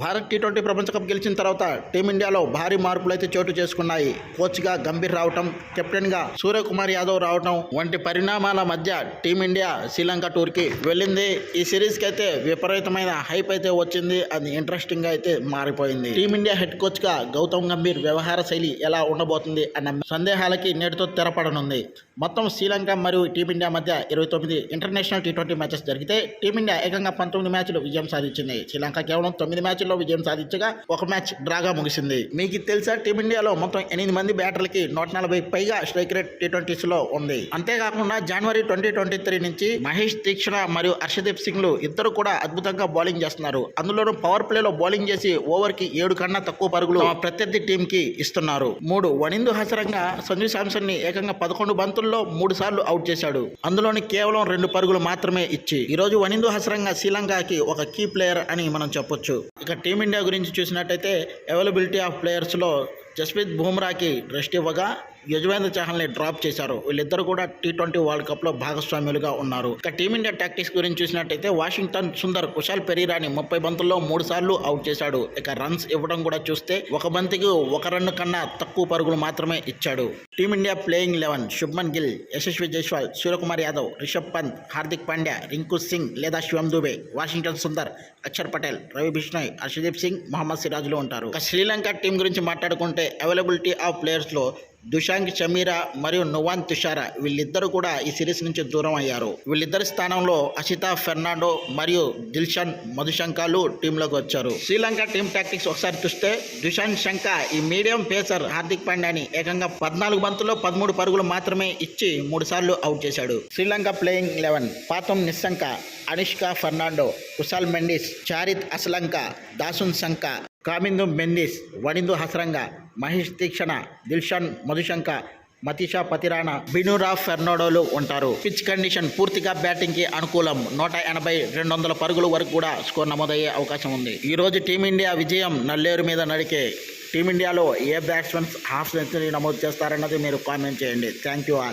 Bharat T twenty ప్రపంచ cup గెలిచిన తర్వాత టీమిండియాలో భారీ మార్పులు అయితే చోటు చేసుకున్నాయి. కోచ్గా గంభీర్ రావటం కెప్టెన్గా సూర్యకుమార్ యాదవ్ రావటం వంటి పరిణామాల మధ్య టీమిండియా శ్రీలంక టూర్కి వెళ్ళింది. ఈ సిరీస్కి అయితే విపరీతమైన హైప్ అయితే వచ్చింది. అది ఇంట్రెస్టింగ్గా అయితే మారిపోయింది. టీమిండియా హెడ్ కోచ్గా గౌతమ్ గంభీర్ వ్యవహార శైలి ఎలా ఉండబోతుంది అన్న సందేహాలకి నేటితో తెరపడనుంది. మొత్తం శ్రీలంక మరియు టీమిండియా మధ్య ఇరవై తొమ్మిది ఇంటర్నేషనల్ టీ ట్వంటీ మ్యాచెస్ జరిగితే టీమిండియా ఏకంగా పంతొమ్మిది మ్యాచ్లు విజయం సాధించింది. శ్రీలంక కేవలం తొమ్మిది మ్యాచ్లు మ్యాచ్ల్లో విజయం సాధించగా ఒక మ్యాచ్ డ్రాగా ముగిసింది. మీకు తెలుసా? టీమిండియాలో మొత్తం ఎనిమిది మంది బ్యాటర్లకి నూట నలభై పైగా స్ట్రైక్ రేట్ టీ ట్వంటీస్లో ఉంది. అంతేకాకుండా జనవరి ట్వంటీ ట్వంటీ త్రీ నుంచి మహేష్ తీక్షణ మరియు హర్షదీప్ సింగ్లు ఇద్దరు కూడా అద్భుతంగా బౌలింగ్ చేస్తున్నారు. అందులోనూ పవర్ ప్లేలో బౌలింగ్ చేసి ఓవర్కి ఏడు కన్నా తక్కువ పరుగులు ప్రత్యర్థి టీం కి ఇస్తున్నారు. మూడు వనిందు హసరంగా సంజు శాంసన్ని ఏకంగా పదకొండు బంతుల్లో మూడు సార్లు అవుట్ చేశాడు. అందులోని కేవలం రెండు పరుగులు మాత్రమే ఇచ్చి ఈ రోజు వనిందు హసరంగా శ్రీలంకకి ఒక కీ ప్లేయర్ అని మనం చెప్పొచ్చు. ఇక టీమిండియా గురించి చూసినట్టయితే అవైలబిలిటీ ఆఫ్ ప్లేయర్స్లో జస్ప్రీత్ బుమ్రాకి రెస్ట్ ఇవ్వగా యజమాని చహల్ని డ్రాప్ చేశారు. వీళ్ళిద్దరు కూడా టీ ట్వంటీ వరల్డ్ కప్లో భాగస్వాములుగా ఉన్నారు. ఇక టీమిండియా టాక్టిక్స్ గురించి చూసినట్టయితే వాషింగ్టన్ సుందర్ కుశాల్ పెరీరాని ముప్పై బంతుల్లో మూడు సార్లు అవుట్ చేశాడు. ఇక రన్స్ ఇవ్వడం కూడా చూస్తే ఒక బంతికి ఒక రన్ కన్నా తక్కువ పరుగులు మాత్రమే ఇచ్చాడు. Team India playing eleven Shubman Gill Yashasvi Jaiswal Suryakumar Yadav Rishabh Pant Hardik Pandya Rinku Singh లేదా శివం దుబే వాషింగ్టన్ సుందర్ అక్షర్ పటేల్ రవి బిష్ణోయ్ హర్షదీప్ సింగ్ మొహమ్మద్ సిరాజ్లు ఉంటారు. శ్రీలంక టీం గురించి మాట్లాడుకుంటే అవైలబిలిటీ ఆఫ్ ప్లేయర్స్లో దుషాంక్ షమీరా మరియు నువాన్ తుషారా వీళ్ళిద్దరూ కూడా ఈ సిరీస్ నుంచి దూరం అయ్యారు. వీళ్ళిద్దరి స్థానంలో అషితా ఫెర్నాండో మరియు దిల్షన్ మధుశంకాలు టీంలోకి వచ్చారు. శ్రీలంక టీం టాక్టిక్స్ ఒకసారి చూస్తే దుషాంత్ శంక ఈ మీడియం పేసర్ హార్దిక్ పాండ్యాని ఏకంగా పద్నాలుగు బంతుల్లో పదమూడు పరుగులు మాత్రమే ఇచ్చి మూడు సార్లు అవుట్ చేశాడు. శ్రీలంక ప్లేయింగ్ లెవెన్ పాతం నిస్సంక అనిష్కా ఫెర్నాండో కుషాల్ మెండిస్ చారిత్ అసలంక దాసున్ శంక కామిందు మెండిస్ వనిందు హస్రంగ మహేష్ తీక్షణ దిల్షన్ మధుశంక మతీషా పతిరాణ బినురా ఫెర్నాడోలు ఉంటారు. పిచ్ కండిషన్ పూర్తిగా బ్యాటింగ్కి అనుకూలం. నూట ఎనభై రెండు వందల పరుగుల వరకు కూడా స్కోర్ నమోదయ్యే అవకాశం ఉంది. ఈరోజు టీమిండియా విజయం నల్లేరు మీద నడికే. టీమిండియాలో ఏ బ్యాట్స్మెన్స్ హాఫ్ సెంచరీ నమోదు చేస్తారన్నది మీరు కామెంట్ చేయండి. Thank you all.